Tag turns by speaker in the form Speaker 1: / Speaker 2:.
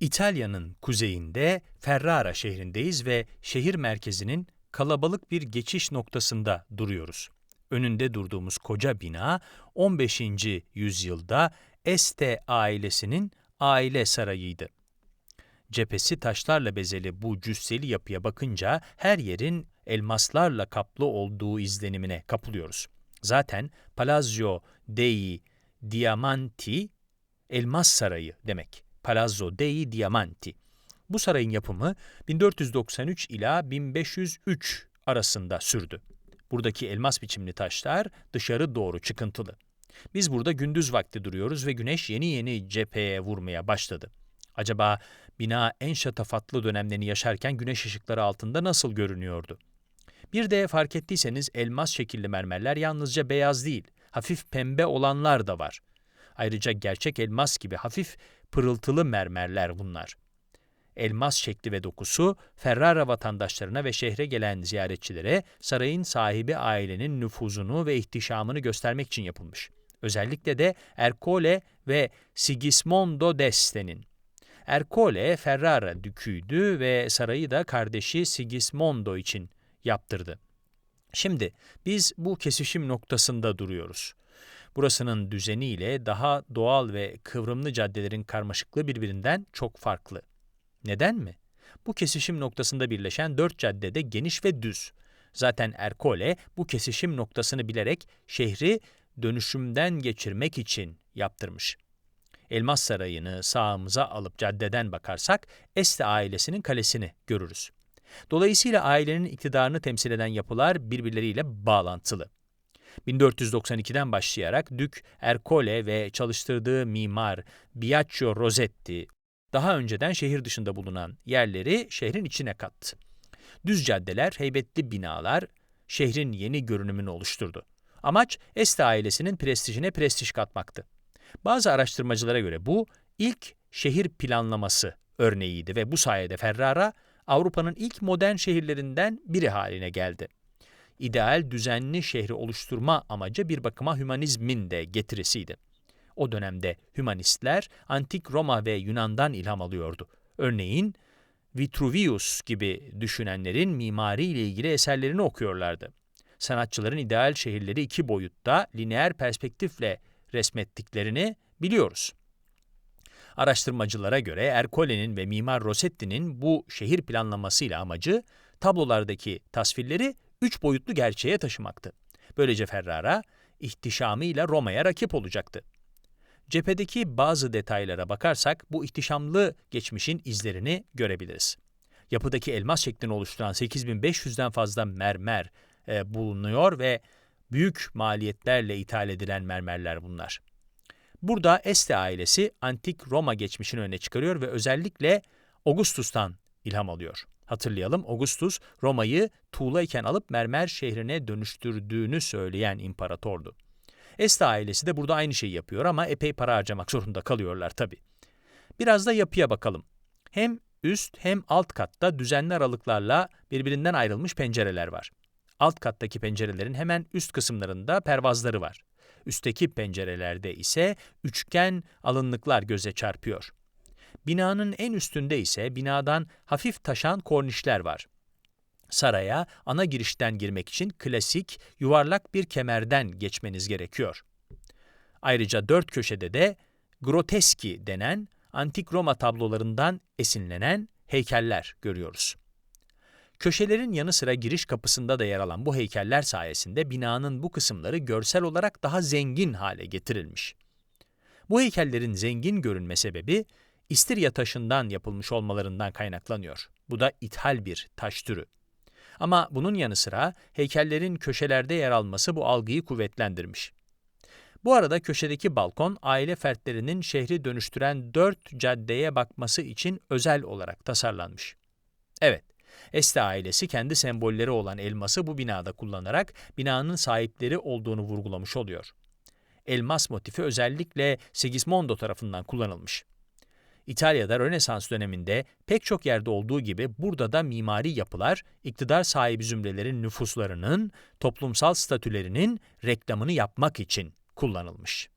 Speaker 1: İtalya'nın kuzeyinde Ferrara şehrindeyiz ve şehir merkezinin kalabalık bir geçiş noktasında duruyoruz. Önünde durduğumuz koca bina 15. yüzyılda Este ailesinin aile sarayıydı. Cephesi taşlarla bezeli bu cüsseli yapıya bakınca her yerin elmaslarla kaplı olduğu izlenimine kapılıyoruz. Zaten Palazzo dei Diamanti elmas sarayı demek. Palazzo dei Diamanti. Bu sarayın yapımı 1493 ila 1503 arasında sürdü. Buradaki elmas biçimli taşlar dışarı doğru çıkıntılı. Biz burada gündüz vakti duruyoruz ve güneş yeni yeni cepheye vurmaya başladı. Acaba bina en şatafatlı dönemlerini yaşarken güneş ışıkları altında nasıl görünüyordu? Bir de fark ettiyseniz elmas şekilli mermerler yalnızca beyaz değil, hafif pembe olanlar da var. Ayrıca gerçek elmas gibi hafif pırıltılı mermerler bunlar. Elmas şekli ve dokusu Ferrara vatandaşlarına ve şehre gelen ziyaretçilere sarayın sahibi ailenin nüfuzunu ve ihtişamını göstermek için yapılmış. Özellikle de Ercole ve Sigismondo d'Este'nin. Ercole Ferrara düküydü ve sarayı da kardeşi Sigismondo için yaptırdı. Şimdi biz bu kesişim noktasında duruyoruz. Burasının düzeniyle daha doğal ve kıvrımlı caddelerin karmaşıklığı birbirinden çok farklı. Neden mi? Bu kesişim noktasında birleşen dört caddede geniş ve düz. Zaten Ercole bu kesişim noktasını bilerek şehri dönüşümden geçirmek için yaptırmış. Elmas Sarayı'nı sağımıza alıp caddeden bakarsak Este ailesinin kalesini görürüz. Dolayısıyla ailenin iktidarını temsil eden yapılar birbirleriyle bağlantılı. 1492'den başlayarak Dük Ercole ve çalıştırdığı mimar Biagio Rossetti, daha önceden şehir dışında bulunan yerleri şehrin içine kattı. Düz caddeler, heybetli binalar şehrin yeni görünümünü oluşturdu. Amaç Este ailesinin prestijine prestij katmaktı. Bazı araştırmacılara göre bu ilk şehir planlaması örneğiydi ve bu sayede Ferrara Avrupa'nın ilk modern şehirlerinden biri haline geldi. İdeal düzenli şehri oluşturma amacı bir bakıma hümanizmin de getirisiydi. O dönemde hümanistler antik Roma ve Yunan'dan ilham alıyordu. Örneğin Vitruvius gibi düşünenlerin mimari ile ilgili eserlerini okuyorlardı. Sanatçıların ideal şehirleri iki boyutta lineer perspektifle resmettiklerini biliyoruz. Araştırmacılara göre Ercole'nin ve Mimar Rossetti'nin bu şehir planlamasıyla amacı tablolardaki tasvirleri üç boyutlu gerçeğe taşımaktı. Böylece Ferrara ihtişamıyla Roma'ya rakip olacaktı. Cephedeki bazı detaylara bakarsak bu ihtişamlı geçmişin izlerini görebiliriz. Yapıdaki elmas şeklini oluşturan 8500'den fazla mermer e, bulunuyor ve büyük maliyetlerle ithal edilen mermerler bunlar. Burada Este ailesi antik Roma geçmişini öne çıkarıyor ve özellikle Augustus'tan ilham alıyor. Hatırlayalım Augustus Roma'yı tuğlayken alıp mermer şehrine dönüştürdüğünü söyleyen imparatordu. Este ailesi de burada aynı şeyi yapıyor ama epey para harcamak zorunda kalıyorlar tabi. Biraz da yapıya bakalım. Hem üst hem alt katta düzenli aralıklarla birbirinden ayrılmış pencereler var. Alt kattaki pencerelerin hemen üst kısımlarında pervazları var. Üstteki pencerelerde ise üçgen alınlıklar göze çarpıyor. Binanın en üstünde ise binadan hafif taşan kornişler var. Saraya ana girişten girmek için klasik yuvarlak bir kemerden geçmeniz gerekiyor. Ayrıca dört köşede de groteski denen antik Roma tablolarından esinlenen heykeller görüyoruz. Köşelerin yanı sıra giriş kapısında da yer alan bu heykeller sayesinde binanın bu kısımları görsel olarak daha zengin hale getirilmiş. Bu heykellerin zengin görünme sebebi İstirya taşından yapılmış olmalarından kaynaklanıyor. Bu da ithal bir taş türü. Ama bunun yanı sıra heykellerin köşelerde yer alması bu algıyı kuvvetlendirmiş. Bu arada köşedeki balkon aile fertlerinin şehri dönüştüren dört caddeye bakması için özel olarak tasarlanmış. Evet, Este ailesi kendi sembolleri olan elması bu binada kullanarak binanın sahipleri olduğunu vurgulamış oluyor. Elmas motifi özellikle Sigismondo tarafından kullanılmış. İtalya'da Rönesans döneminde pek çok yerde olduğu gibi burada da mimari yapılar, iktidar sahibi zümrelerin nüfuslarının, toplumsal statülerinin reklamını yapmak için kullanılmış.